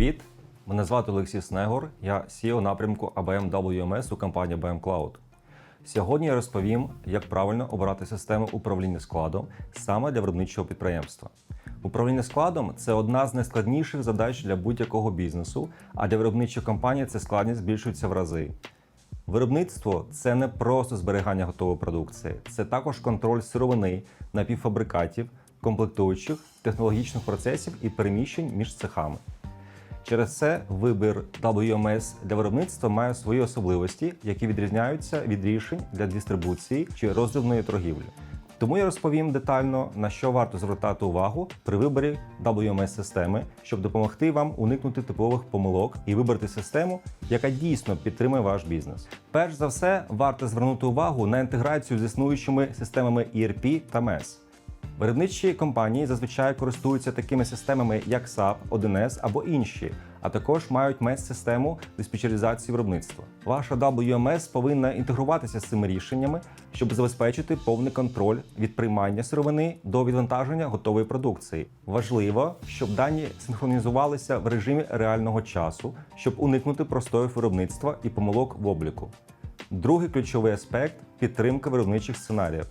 Привіт! Мене звати Олексій Снегор, я CEO напрямку ABM WMS у компанії ABM Cloud. Сьогодні я розповім, як правильно обирати систему управління складом саме для виробничого підприємства. Управління складом це одна з найскладніших задач для будь-якого бізнесу, а для виробничих компаній це складність збільшується в рази. Виробництво це не просто зберігання готової продукції, це також контроль сировини, напівфабрикатів, комплектуючих, технологічних процесів і переміщень між цехами. Через це вибір WMS для виробництва має свої особливості, які відрізняються від рішень для дистрибуції чи роздрібної торгівлі. Тому я розповім детально, на що варто звертати увагу при виборі WMS-системи, щоб допомогти вам уникнути типових помилок і вибрати систему, яка дійсно підтримує ваш бізнес. Перш за все, варто звернути увагу на інтеграцію з існуючими системами ERP та MES. Виробничі компанії зазвичай користуються такими системами, як SAP, 1С або інші, а також мають MES-систему диспетчеризації виробництва. Ваша WMS повинна інтегруватися з цими рішеннями, щоб забезпечити повний контроль від приймання сировини до відвантаження готової продукції. Важливо, щоб дані синхронізувалися в режимі реального часу, щоб уникнути простоїв виробництва і помилок в обліку. Другий ключовий аспект підтримка виробничих сценаріїв.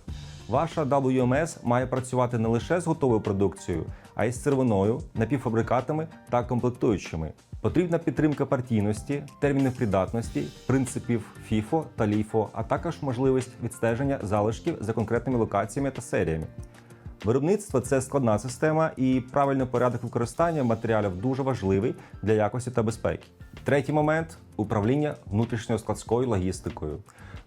Ваша WMS має працювати не лише з готовою продукцією, а й з сировиною, напівфабрикатами та комплектуючими. Потрібна підтримка партійності, термінів придатності, принципів FIFO та LIFO, а також можливість відстеження залишків за конкретними локаціями та серіями. Виробництво це складна система, і правильний порядок використання матеріалів дуже важливий для якості та безпеки. Третій момент управління внутрішньою складською логістикою.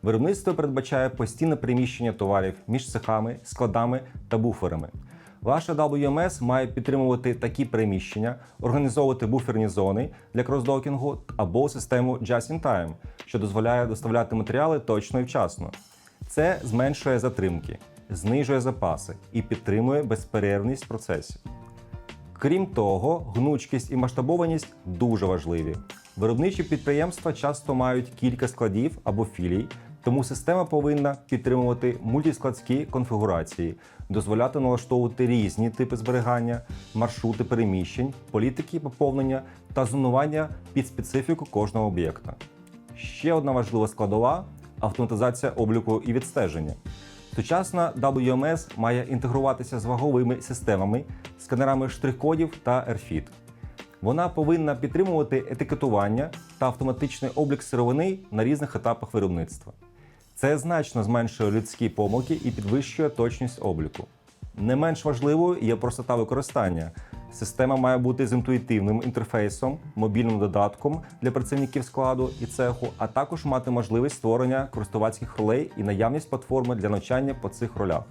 Виробництво передбачає постійне переміщення товарів між цехами, складами та буферами. Ваша WMS має підтримувати такі переміщення, організовувати буферні зони для кросдокінгу або систему Just-in-Time, що дозволяє доставляти матеріали точно і вчасно. Це зменшує затримки, знижує запаси і підтримує безперервність процесів. Крім того, гнучкість і масштабованість дуже важливі. Виробничі підприємства часто мають кілька складів або філій, тому система повинна підтримувати мультискладські конфігурації, дозволяти налаштовувати різні типи зберігання, маршрути переміщень, політики поповнення та зонування під специфіку кожного об'єкта. Ще одна важлива складова автоматизація обліку і відстеження. Сучасна WMS має інтегруватися з ваговими системами, сканерами штрих-кодів та RFID. Вона повинна підтримувати етикетування та автоматичний облік сировини на різних етапах виробництва. Це значно зменшує людські помилки і підвищує точність обліку. Не менш важливою є простота використання. Система має бути з інтуїтивним інтерфейсом, мобільним додатком для працівників складу і цеху, а також мати можливість створення користувацьких ролей і наявність платформи для навчання по цих ролях.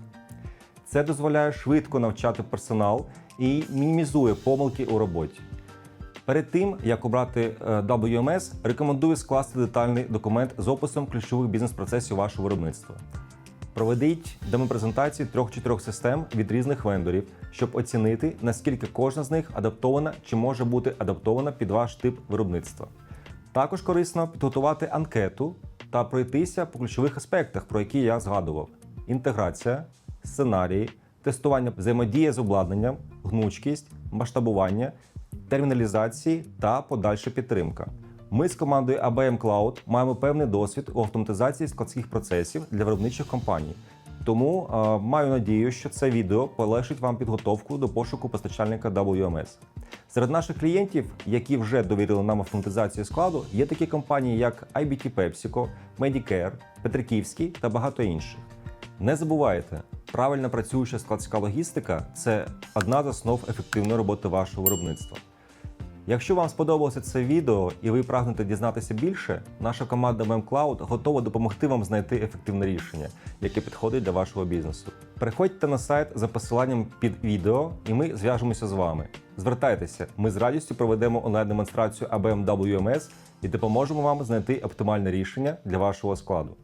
Це дозволяє швидко навчати персонал і мінімізує помилки у роботі. Перед тим як обрати е, WMS, рекомендую скласти детальний документ з описом ключових бізнес-процесів вашого виробництва. Проведіть демопрезентації трьох-чотирьох систем від різних вендорів, щоб оцінити, наскільки кожна з них адаптована чи може бути адаптована під ваш тип виробництва. Також корисно підготувати анкету та пройтися по ключових аспектах, про які я згадував: інтеграція, сценарії, тестування взаємодія з обладнанням, гнучкість, масштабування, терміналізації та подальша підтримка. Ми з командою ABM Cloud маємо певний досвід у автоматизації складських процесів для виробничих компаній. Тому е, маю надію, що це відео полегшить вам підготовку до пошуку постачальника WMS. Серед наших клієнтів, які вже довірили нам автоматизацію складу, є такі компанії, як IBT PepsiCo, Medicare, Петриківський та багато інших. Не забувайте, правильно працююча складська логістика це одна з основ ефективної роботи вашого виробництва. Якщо вам сподобалося це відео і ви прагнете дізнатися більше, наша команда MemCloud готова допомогти вам знайти ефективне рішення, яке підходить для вашого бізнесу. Переходьте на сайт за посиланням під відео, і ми зв'яжемося з вами. Звертайтеся, ми з радістю проведемо онлайн-демонстрацію ABM WMS і допоможемо вам знайти оптимальне рішення для вашого складу.